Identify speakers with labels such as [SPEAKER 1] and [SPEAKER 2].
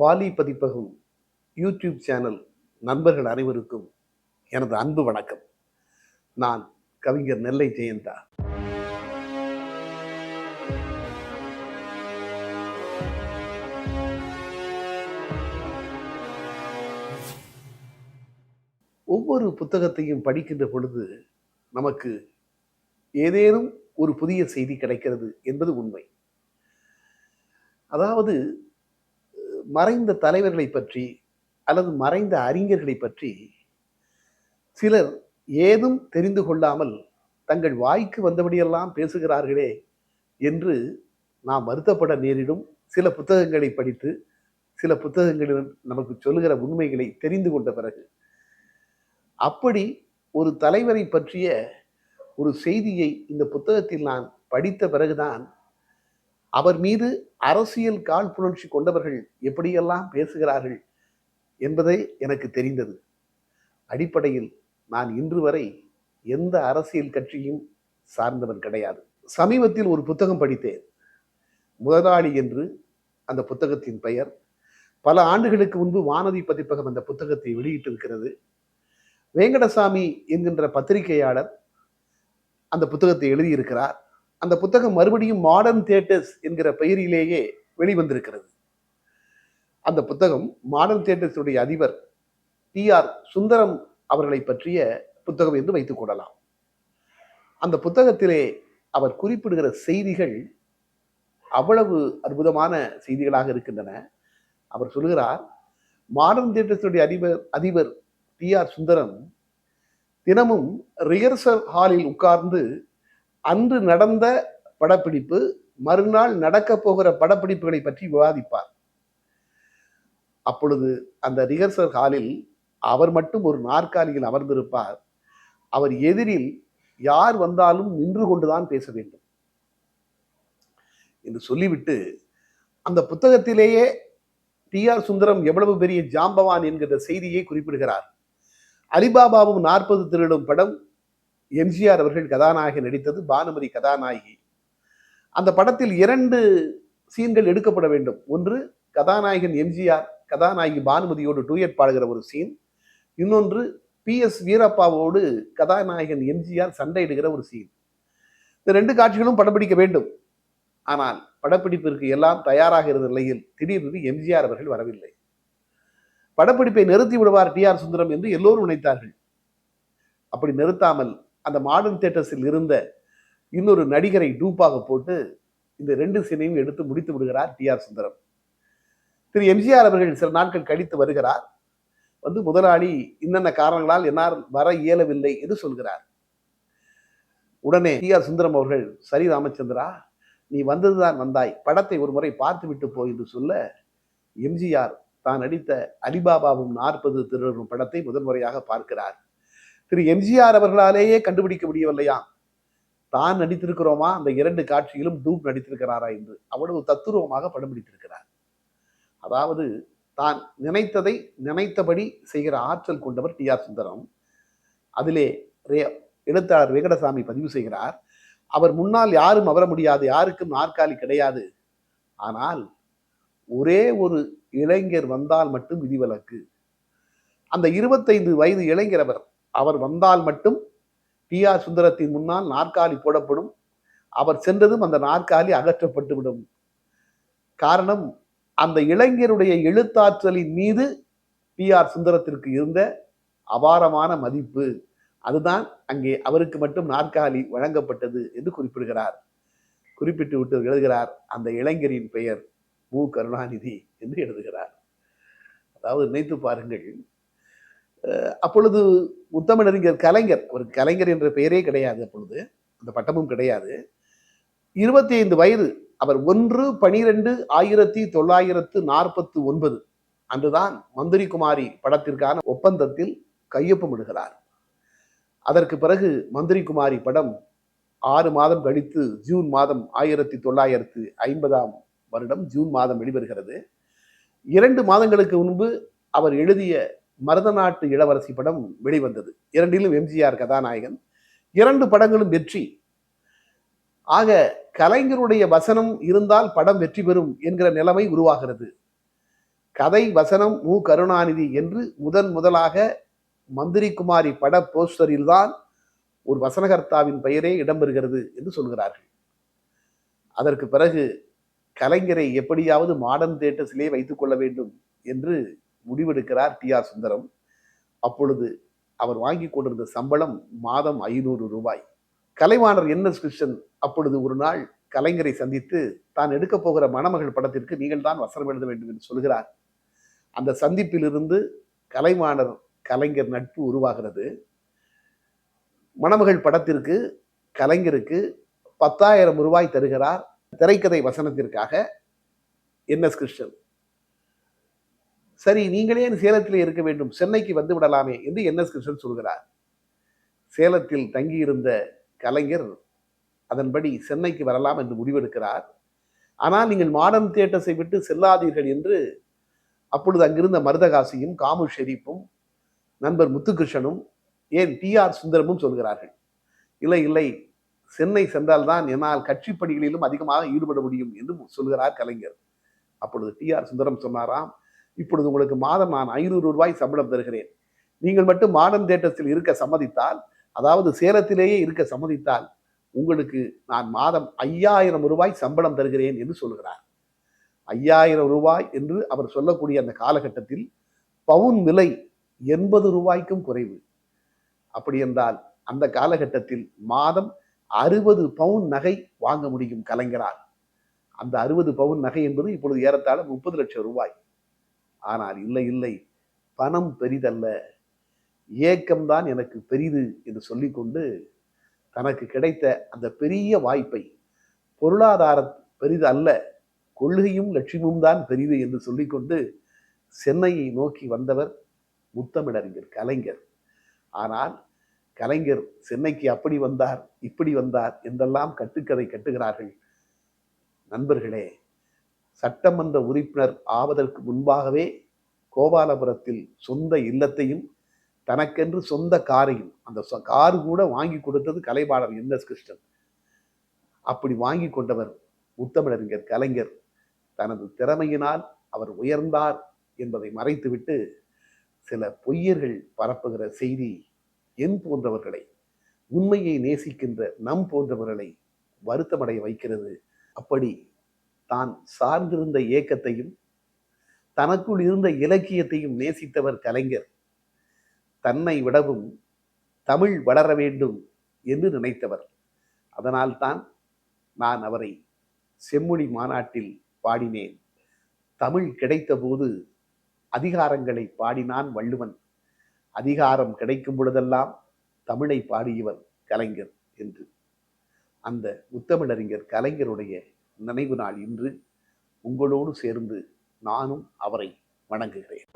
[SPEAKER 1] வாலி பதிப்பகம் YouTube channel நண்பர்கள் அனைவருக்கும் எனது அன்பு வணக்கம். நான் கவிஞர் நெல்லை ஜெயந்தா. ஒவ்வொரு புத்தகத்தையும் படிக்கின்ற பொழுது நமக்கு ஏதேனும் ஒரு புதிய செய்தி கிடைக்கிறது என்பது உண்மை. அதாவது மறைந்த தலைவர்களை பற்றி அல்லது மறைந்த அறிஞர்களை பற்றி சிலர் ஏதும் தெரிந்து கொள்ளாமல் தங்கள் வாய்க்கு வந்தபடியெல்லாம் பேசுகிறார்களே என்று நாம் வருத்தப்பட நேரிடும். சில புத்தகங்களை படித்து சில புத்தகங்களில் நமக்கு சொல்லுகிற உண்மைகளை தெரிந்து கொண்ட பிறகு அப்படி ஒரு தலைவரை பற்றிய ஒரு செய்தியை இந்த புத்தகத்தில் நான் படித்த பிறகுதான் அவர் மீது அரசியல் காழ்ப்புணர்ச்சி கொண்டவர்கள் எப்படியெல்லாம் பேசுகிறார்கள் என்பதை எனக்கு தெரிந்தது. அடிப்படையில் நான் இன்று வரை எந்த அரசியல் கட்சியும் சார்ந்தவன் கிடையாது. சமீபத்தில் ஒரு புத்தகம் படித்தேன். முதலாளி என்று அந்த புத்தகத்தின் பெயர். பல ஆண்டுகளுக்கு முன்பு வானதி பதிப்பகம் அந்த புத்தகத்தை வெளியிட்டிருக்கிறது. வேங்கடசாமி என்கின்ற பத்திரிகையாளர் அந்த புத்தகத்தை எழுதியிருக்கிறார். அந்த புத்தகம் மறுபடியும் மாடர்ன் தியேட்டர்ஸ் என்கிற பெயரிலேயே வெளிவந்திருக்கிறது. அந்த புத்தகம் மாடர்ன் தியேட்டர்ஸுடைய அதிபர் டி ஆர் சுந்தரம் அவர்களை பற்றிய புத்தகம் என்று வைத்துக் கொள்ளலாம். அந்த புத்தகத்திலே அவர் குறிப்பிடுகிற செய்திகள் அவ்வளவு அற்புதமான செய்திகளாக இருக்கின்றன. அவர் சொல்கிறார் மாடர்ன் தியேட்டர்ஸுடைய அதிபர் அதிபர் டி ஆர் சுந்தரம் தினமும் ரிஹர்சல் ஹாலில் உட்கார்ந்து அன்று நடந்த படப்பிடிப்பு மறுநாள் நடக்க போகிற படப்பிடிப்புகளை பற்றி விவாதிப்பார். அப்பொழுது அந்த ரிஹர்சல் ஹாலில் அவர் மட்டும் ஒரு நாற்காலியில் அமர்ந்திருப்பார். அவர் எதிரில் யார் வந்தாலும் நின்று கொண்டுதான் பேச வேண்டும். என்று சொல்லிவிட்டு அந்த புத்தகத்திலேயே டி ஆர் சுந்தரம் எவ்வளவு பெரிய ஜாம்பவான் என்கிற செய்தியை குறிப்பிடுகிறார். அலிபாபாவும் நாற்பது திருடும் படம் எம்ஜிஆர் அவர்கள் கதாநாயகன் நடித்தது பானுமதி கதாநாயகி. அந்த படத்தில் இரண்டு சீன்கள் எடுக்கப்பட வேண்டும். ஒன்று கதாநாயகன் எம்ஜிஆர் கதாநாயகி பானுமதியோடு டூயட் பாடுகிற ஒரு சீன். இன்னொன்று பி எஸ் வீரப்பாவோடு கதாநாயகன் எம்ஜிஆர் சண்டையிடுகிற ஒரு சீன். இந்த ரெண்டு காட்சிகளும் படப்பிடிக்க வேண்டும். ஆனால் படப்பிடிப்பிற்கு எல்லாம் தயாராக இருந்த நிலையில் திடீரென்று எம்ஜிஆர் அவர்கள் வரவில்லை. படப்பிடிப்பை நிறுத்தி விடுவார் டி ஆர் சுந்தரம் என்று எல்லோரும் நினைத்தார்கள். அப்படி நிறுத்தாமல் அந்த மாடர்ன் தேட்டர்ஸில் இருந்த இன்னொரு நடிகரை டூப்பாக போட்டு இந்த ரெண்டு சீனையும் எடுத்து முடித்து விடுகிறார் டி ஆர் சுந்தரம். திரு எம்ஜிஆர் அவர்கள் சில நாட்கள் கழித்து வருகிறார். வந்து முதலாளி இன்னென்ன காரணங்களால் என்னால் வர இயலவில்லை என்று சொல்கிறார். உடனே டி ஆர் சுந்தரம் அவர்கள் சரி ராமச்சந்திரா நீ வந்ததுதான் வந்தாய். படத்தை ஒரு முறை பார்த்து விட்டு போ என்று சொல்ல எம்ஜிஆர் தான் நடித்த அலிபாபாவும் நாற்பது திருடரும் படத்தை முதன் முறையாக பார்க்கிறார். திரு எம்ஜிஆர் அவர்களாலேயே கண்டுபிடிக்க முடியவில்லையா? தான் நடித்திருக்கிறோமா? அந்த இரண்டு காட்சியிலும் டூப் நடித்திருக்கிறாரா என்று. அவ்வளவு தத்துருவமாக படம் பிடித்திருக்கிறார் அதாவது தான் நினைத்ததை நினைத்தபடி செய்கிற ஆற்றல் கொண்டவர் டி ஆர் சுந்தரம். அதிலே எழுத்தாளர் வெங்கடசாமி பதிவு செய்கிறார். அவர் முன்னால் யாரும் அமர முடியாது யாருக்கும் நாற்காலி கிடையாது. ஆனால் ஒரே ஒரு இளைஞர் வந்தால் மட்டும் விதிவிலக்கு. அந்த இருபத்தைந்து வயது இளைஞர் அவர் வந்தால் மட்டும் டி ஆர் சுந்தரத்தின் முன்னால் நாற்காலி போடப்படும். அவர் சென்றதும் அந்த நாற்காலி அகற்றப்பட்டு விடும். காரணம் அந்த இளைஞருடைய எழுத்தாற்றலின் மீது பி ஆர் சுந்தரத்திற்கு இருந்த அபாரமான மதிப்பு. அதுதான் அங்கே அவருக்கு மட்டும் நாற்காலி வழங்கப்பட்டது என்று குறிப்பிடுகிறார். குறிப்பிட்டு விட்டு எழுதுகிறார் அந்த இளைஞரின் பெயர் மு. கருணாநிதி என்று எழுதுகிறார். அதாவது நினைத்து பாருங்கள் அப்பொழுது முத்தமிழறிஞர் கலைஞர் அவர் கலைஞர் என்ற பெயரே கிடையாது அப்பொழுது. அந்த பட்டமும் கிடையாது. இருபத்தி ஐந்து வயது அவர் ஒன்று பனிரெண்டு ஆயிரத்தி தொள்ளாயிரத்து நாற்பத்து ஒன்பது அன்றுதான் மந்திரி குமாரி படத்திற்கான ஒப்பந்தத்தில் கையொப்பமிடுகிறார் அதற்கு பிறகு மந்திரி குமாரி படம் ஆறு மாதம் கழித்து ஜூன் மாதம் ஆயிரத்தி தொள்ளாயிரத்து ஐம்பதாம் வருடம் ஜூன் மாதம் வெளிவருகிறது. இரண்டு மாதங்களுக்கு முன்பு அவர் எழுதிய மருதநாட்டு இளவரசி படம் வெளிவந்தது. இரண்டிலும் எம்ஜிஆர் கதாநாயகன். இரண்டு படங்களும் வெற்றி. ஆக கலைஞருடைய வசனம் இருந்தால் படம் வெற்றி பெறும் என்கிற நிலைமை உருவாகிறது. கதை வசனம் மு. கருணாநிதி என்று முதன் முதலாக மந்திரிகுமாரி பட போஸ்டரில்தான் ஒரு வசனகர்த்தாவின் பெயரே இடம்பெறுகிறது என்று சொல்கிறார்கள். அதற்கு பிறகு கலைஞரை எப்படியாவது மாடர்ன் தேட்டர்ஸிலே வைத்துக் கொள்ள வேண்டும் என்று முடிவெடுக்கிறார் டி ஆர் சுந்தரம். அப்பொழுது அவர் வாங்கி கொண்டிருந்த சம்பளம் மாதம் ஐநூறு ரூபாய். கலைவாணர் என் எஸ் கிருஷ்ணன் அப்பொழுது ஒரு நாள் கலைஞரை சந்தித்து தான் எடுக்க போகிற மணமகள் படத்திற்கு நீங்கள் தான் வசனம் எழுத வேண்டும் என்று சொல்கிறார். அந்த சந்திப்பிலிருந்து கலைவாணர் கலைஞர் நட்பு உருவாகிறது. மணமகள் படத்திற்கு கலைஞருக்கு பத்தாயிரம் ரூபாய் தருகிறார் திரைக்கதை வசனத்திற்காக என் எஸ் கிருஷ்ணன். சரி நீங்களே சேலத்தில் இருக்க வேண்டும். சென்னைக்கு வந்து விடலாமே என்று என் எஸ் கிருஷ்ணன் சொல்கிறார். சேலத்தில் தங்கியிருந்த கலைஞர் அதன்படி சென்னைக்கு வரலாம் என்று முடிவெடுக்கிறார். ஆனால் நீங்கள் மாடர்ன் தியேட்டர்ஸை விட்டு செல்லாதீர்கள் என்று அப்பொழுது அங்கிருந்த மருதகாசியும் காமு ஷெரீப்பும் நண்பர் முத்துகிருஷ்ணனும் ஏன் டி ஆர் சுந்தரமும் சொல்கிறார்கள். இல்லை இல்லை சென்னை சென்றால்தான் என்னால் கட்சி பணிகளிலும் அதிகமாக ஈடுபட முடியும் என்று சொல்கிறார் கலைஞர். அப்பொழுது டி ஆர் சுந்தரம் சொன்னாராம். இப்பொழுது உங்களுக்கு மாதம் நான் ஐநூறு ரூபாய் சம்பளம் தருகிறேன். நீங்கள் மட்டும் மாடன் தேட்டத்தில் இருக்க சம்மதித்தால் அதாவது சேலத்திலேயே இருக்க சம்மதித்தால் உங்களுக்கு நான் மாதம் ஐயாயிரம் ரூபாய் சம்பளம் தருகிறேன் என்று சொல்கிறார். ஐயாயிரம் ரூபாய் என்று அவர் சொல்லக்கூடிய அந்த காலகட்டத்தில் பவுன் விலை எண்பது ரூபாய்க்கும் குறைவு. அப்படி என்றால் அந்த காலகட்டத்தில் மாதம் அறுபது பவுன் நகை வாங்க முடியும் கலைஞரால். அந்த அறுபது பவுன் நகை என்பது இப்பொழுது ஏறத்தாழ முப்பது லட்சம் ரூபாய். ஆனால் இல்லை இல்லை. பணம் பெரிதல்ல. ஏக்கம்தான் எனக்கு பெரிது என்று சொல்லிக்கொண்டு தனக்கு கிடைத்த அந்த பெரிய வாய்ப்பை பொருளாதார பெரிது அல்ல கொள்கையும் லட்சியமும் தான் பெரிது என்று சொல்லிக்கொண்டு சென்னையை நோக்கி வந்தவர் முத்தமிழறிஞர் கலைஞர். ஆனால் கலைஞர் சென்னைக்கு அப்படி வந்தார் இப்படி வந்தார் என்றெல்லாம் கட்டுக்கதை கட்டுகிறார்கள் நண்பர்களே. சட்டமன்ற உறுப்பினர் ஆவதற்கு முன்பாகவே கோபாலபுரத்தில் சொந்த இல்லத்தையும் தனக்கென்று சொந்த காரையும் அந்த சொ- கார் கூட வாங்கி கொடுத்தது கலைபாடல் என் எஸ். கிருஷ்ணன். அப்படி வாங்கி கொண்டவர் முத்தமிழறிஞர் கலைஞர். தனது திறமையினால் அவர் உயர்ந்தார் என்பதை மறைத்துவிட்டு சில பொய்யர்கள் பரப்புகிற செய்தி என் போன்றவர்களை உண்மையை நேசிக்கின்ற நம் போன்றவர்களை வருத்தமடைய வைக்கிறது. அப்படி தான் சார்ந்திருந்த இயக்கத்தையும் தனக்குள் இருந்த இலக்கியத்தையும் நேசித்தவர் கலைஞர். தன்னை விடவும் தமிழ் வளர வேண்டும் என்று நினைத்தவர். அதனால்தான் நான் அவரை செம்மொழி மாநாட்டில் பாடினேன். தமிழ் கிடைத்தபோது அதிகாரங்களை பாடினான் வள்ளுவன். அதிகாரம் கிடைக்கும் பொழுதெல்லாம் தமிழை பாடியவர் கலைஞர் என்று. அந்த முத்தமிழறிஞர் கலைஞருடைய நினைவு நாள் இன்று உங்களோடு சேர்ந்து நானும் அவரை வணங்குகிறேன்.